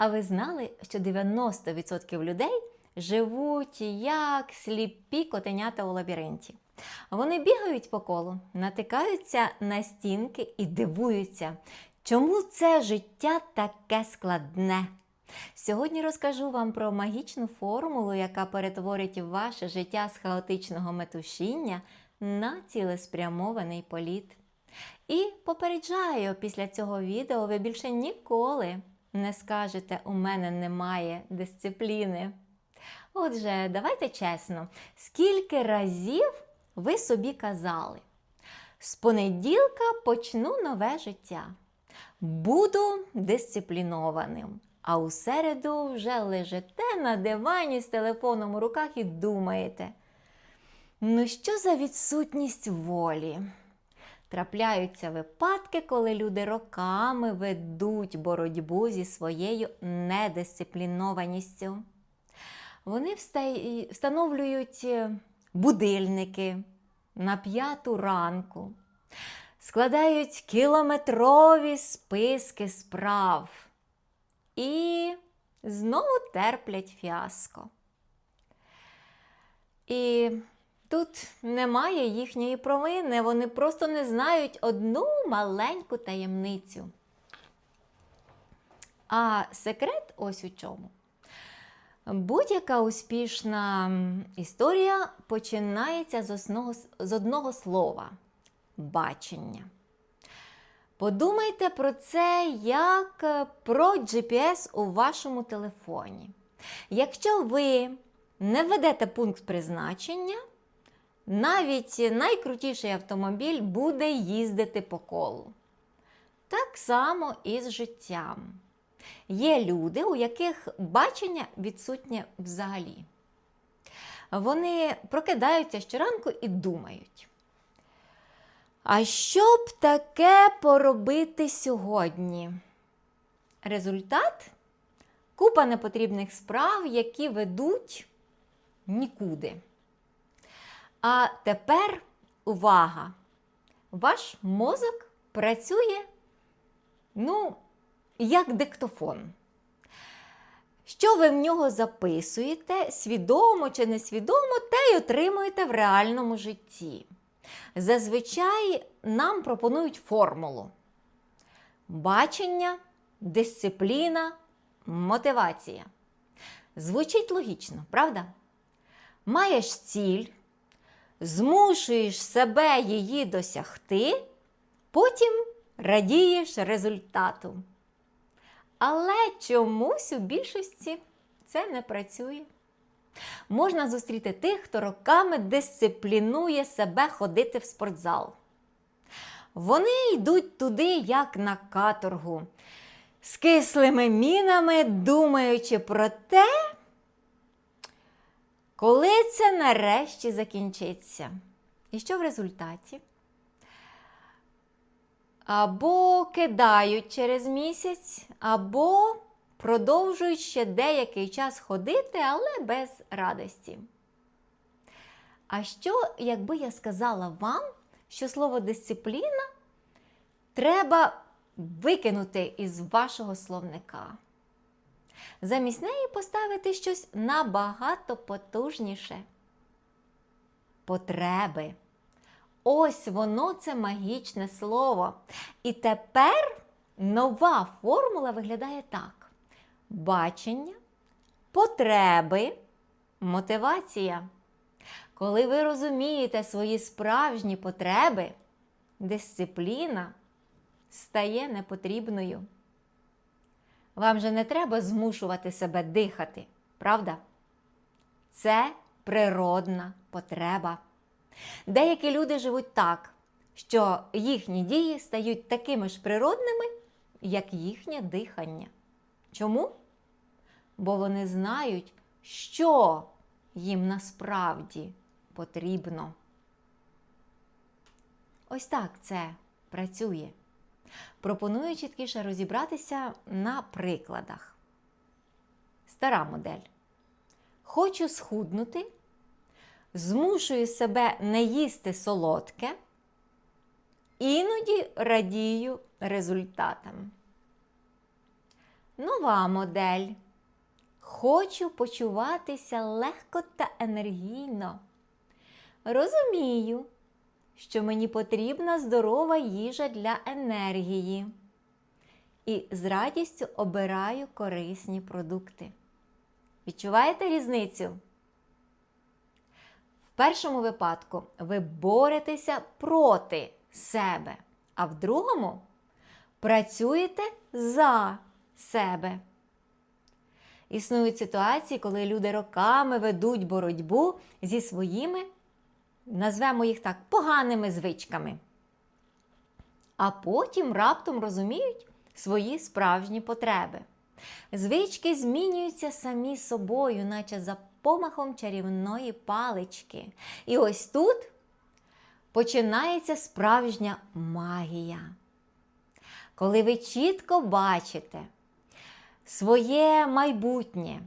А ви знали, що 90% людей живуть як сліпі котенята у лабіринті? Вони бігають по колу, натикаються на стінки і дивуються, чому це життя таке складне. Сьогодні розкажу вам про магічну формулу, яка перетворить ваше життя з хаотичного метушіння на цілеспрямований політ. І попереджаю, після цього відео ви більше ніколи не скажете, у мене немає дисципліни. Отже, давайте чесно, скільки разів ви собі казали? З понеділка почну нове життя. Буду дисциплінованим. А у середу вже лежите на дивані з телефоном у руках і думаєте. Ну, що за відсутність волі? Трапляються випадки, коли люди роками ведуть боротьбу зі своєю недисциплінованістю. Вони встановлюють е, будильники на п'яту ранку, складають кілометрові списки справ і знову терплять фіаско. І тут немає їхньої провини, вони просто не знають одну маленьку таємницю. А секрет ось у чому. Будь-яка успішна історія починається з одного, з одного слова бачення. Подумайте про це як про GPS у вашому телефоні. Якщо ви не введете пункт призначення, навіть найкрутіший автомобіль буде їздити по колу. Так само і з життям. Є люди, у яких бачення відсутнє взагалі. Вони прокидаються щоранку і думають. А що б таке поробити сьогодні? Результат купа непотрібних справ, які ведуть нікуди. А тепер увага! Ваш мозок працює, ну, як диктофон. Що ви в нього записуєте, свідомо чи несвідомо, те й отримуєте в реальному житті. Зазвичай нам пропонують формулу: бачення, дисципліна, мотивація. Звучить логічно, правда? Маєш ціль, змушуєш себе її досягти, потім радієш результату. Але чомусь у більшості це не працює. Можна зустріти тих, хто роками дисциплінує себе ходити в спортзал. Вони йдуть туди, як на каторгу, з кислими мінами, думаючи про те, коли це нарешті закінчиться. І що в результаті? Або кидають через місяць, або продовжують ще деякий час ходити, але без радості. А що, якби я сказала вам, що слово дисципліна треба викинути із вашого словника? Замість неї поставити щось набагато потужніше. Потреби. Ось воно це магічне слово. І тепер нова формула виглядає так: бачення, потреби, мотивація. Коли ви розумієте свої справжні потреби, дисципліна стає непотрібною. Вам же не треба змушувати себе дихати, правда? Це природна потреба. Деякі люди живуть так, що їхні дії стають такими ж природними, як їхнє дихання. Чому? Бо вони знають, що їм насправді потрібно. Ось так це працює. Пропоную чіткіше розібратися на прикладах. Стара модель. Хочу схуднути, змушую себе не їсти солодке, іноді радію результатам. Нова модель. Хочу почуватися легко та енергійно. Розумію, що мені потрібна здорова їжа для енергії. І з радістю обираю корисні продукти. Відчуваєте різницю? В першому випадку ви боретеся проти себе, а в другому працюєте за себе. Існують ситуації, коли люди роками ведуть боротьбу зі своїми, назвемо їх так, поганими звичками. А потім раптом розуміють свої справжні потреби. Звички змінюються самі собою, наче за помахом чарівної палички. І ось тут починається справжня магія. Коли ви чітко бачите своє майбутнє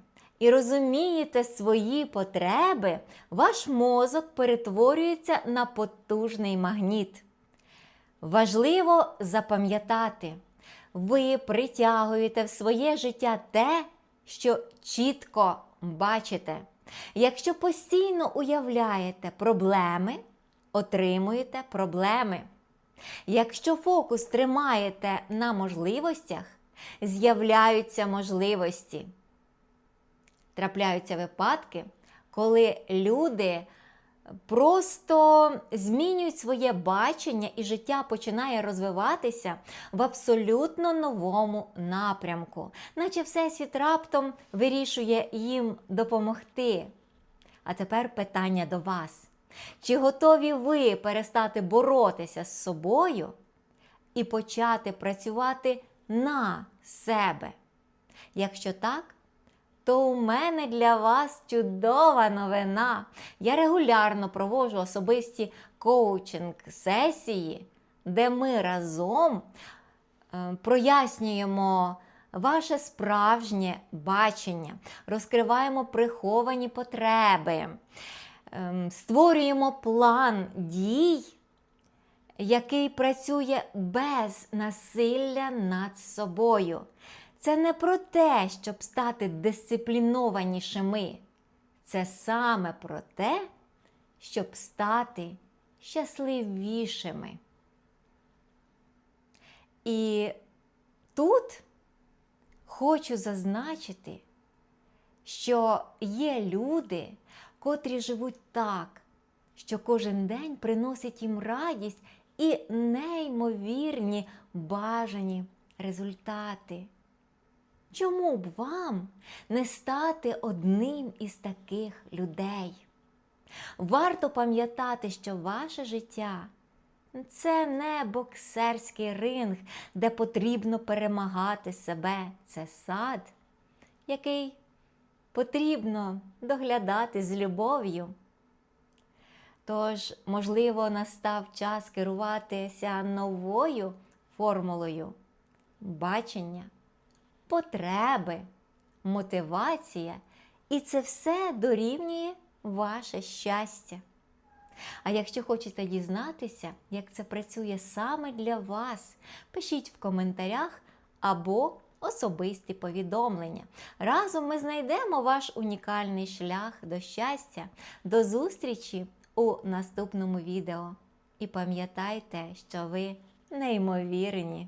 і розумієте свої потреби, ваш мозок перетворюється на потужний магніт. Важливо запам'ятати, ви притягуєте в своє життя те, що чітко бачите. Якщо постійно уявляєте проблеми, отримуєте проблеми. Якщо фокус тримаєте на можливостях, з'являються можливості. Трапляються випадки, коли люди просто змінюють своє бачення і життя починає розвиватися в абсолютно новому напрямку, наче Всесвіт раптом вирішує їм допомогти. А тепер питання до вас. Чи готові ви перестати боротися з собою і почати працювати на себе? Якщо так, то у мене для вас чудова новина. Я регулярно проводжу особисті коучинг-сесії, де ми разом е, прояснюємо ваше справжнє бачення, розкриваємо приховані потреби, ем, створюємо план дій. Який працює без насилля над собою. Це не про те, щоб стати дисциплінованішими. Це саме про те, щоб стати щасливішими. І тут хочу зазначити, що є люди, котрі живуть так, що кожен день приносить їм радість і неймовірні бажані результати. Чому б вам не стати одним із таких людей? Варто пам'ятати, що ваше життя це не боксерський ринг, де потрібно перемагати себе. Це сад, який потрібно доглядати з любов'ю. Тож, можливо, настав час керуватися новою формулою бачення потреби, мотивація, і це все дорівнює ваше щастя. А якщо хочете дізнатися, як це працює саме для вас, пишіть в коментарях або особисті повідомлення. Разом ми знайдемо ваш унікальний шлях до щастя. До зустрічі у наступному відео. І пам'ятайте, що ви неймовірні.